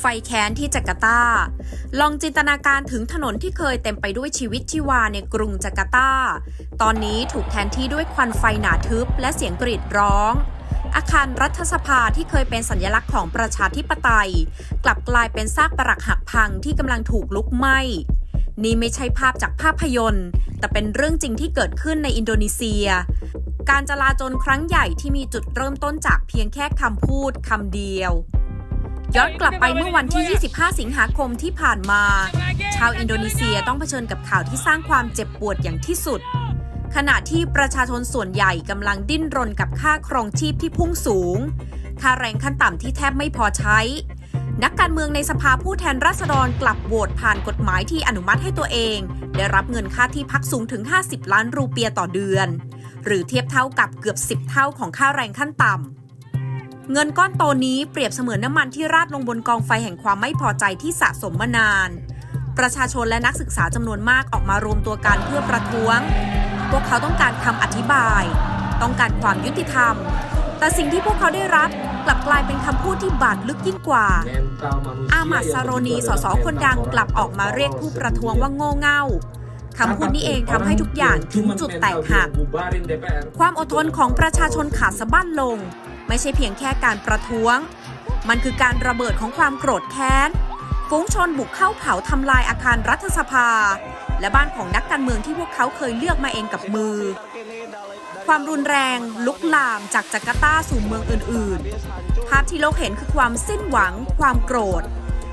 ไฟแค้นที่จาการ์ตา ลองจินตนาการถึงถนนที่เคยเต็มไปด้วยชีวิตชีวาในกรุงจาการ์ตา ตอนนี้ถูกแทนที่ด้วยควันไฟหนาทึบและเสียงกรีดร้อง อาคารรัฐสภาที่เคยเป็นสัญลักษณ์ของประชาธิปไตย กลับกลายเป็นซากปรักหักพังที่กำลังถูกลุกไหม้นี่ไม่ใช่ภาพจากภาพยนตร์ แต่เป็นเรื่องจริงที่เกิดขึ้นในอินโดนีเซีย การจลาจลครั้งใหญ่ที่มีจุดเริ่มต้นจากเพียงแค่คำพูดคำเดียว ย้อนกลับไปเมื่อวันที่ 25 สิงหาคมที่ผ่านมา ชาวอินโดนีเซียต้องเผชิญกับข่าวที่สร้างความเจ็บปวดอย่างที่สุด ขณะที่ประชาชนส่วนใหญ่กำลังดิ้นรนกับค่าครองชีพที่พุ่งสูง ค่าแรงขั้นต่ำที่แทบไม่พอใช้ นักการเมืองในสภาผู้แทนราษฎรกลับโหวตผ่านกฎหมายที่อนุมัติให้ตัวเอง ได้รับเงินค่าที่พักสูงถึง 50 ล้านรูเปียต่อเดือน หรือเทียบเท่ากับเกือบ 10 เท่าของค่าแรงขั้นต่ำ เงินก้อนโตนี้เปรียบเสมือนน้ำมันที่ราดลงบนกองไฟแห่งความไม่พอใจที่สะสมมานาน ประชาชนและนักศึกษาจำนวนมากออกมารวมตัวกันเพื่อประท้วง พวกเขาต้องการคำอธิบาย ต้องการความยุติธรรม แต่สิ่งที่พวกเขาได้รับกลับกลายเป็นคำพูดที่บาดลึกยิ่งกว่า อามัดซาโรนีสสคนดังกลับออกมาเรียกผู้ประท้วงว่าโง่เง่า คำพูดนี้เองทำให้ทุกอย่างถึงจุดแตกหัก ความอดทนของประชาชนขาดสะบั้นลง ไม่ใช่เพียงแค่การประท้วง มันคือการระเบิดของความโกรธแค้นฝูงชนบุกเข้าเผาทำลายอาคารรัฐสภา และบ้านของนักการเมืองที่พวกเขาเคยเลือกมาเองกับมือ ความรุนแรงลุกลามจากจาการ์ตาสู่เมืองอื่นๆ ภาพที่โลกเห็นคือความสิ้นหวัง ความโกรธ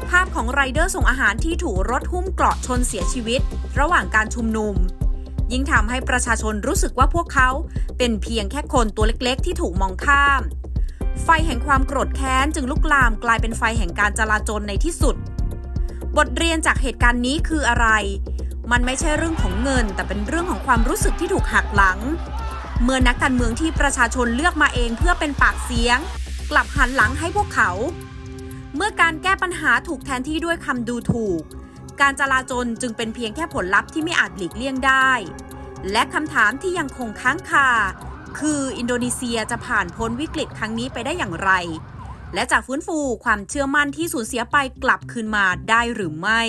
ภาพของไรเดอร์ส่งอาหารที่ถูกรถหุ้มเกราะชนเสียชีวิต ระหว่างการชุมนุม ยิ่งทำให้ประชาชนรู้สึกว่าพวกเขาเป็นเพียงแค่คนตัวเล็กๆ ที่ถูกมองข้าม ไฟแห่งความโกรธแค้นจึงลุกลามกลายเป็นไฟแห่งการจลาจลในที่สุด บทเรียนจากเหตุการณ์นี้คืออะไร มันไม่ใช่เรื่องของเงิน แต่เป็นเรื่องของความรู้สึกที่ถูกหักหลัง เมื่อนักการเมืองที่ประชาชนเลือกมาเองเพื่อเป็นปากเสียง กลับหันหลังให้พวกเขา เมื่อการแก้ปัญหาถูกแทนที่ด้วยคำดูถูก การจลาจลจึงเป็นเพียงแค่ผลลัพธ์ที่ไม่อาจหลีกเลี่ยงได้ และคำถามที่ยังคงค้างคา คืออินโดนีเซียจะผ่านพ้นวิกฤตครั้งนี้ไปได้อย่างไร และจะฟื้นฟูความเชื่อมั่นที่สูญเสียไปกลับคืนมาได้หรือไม่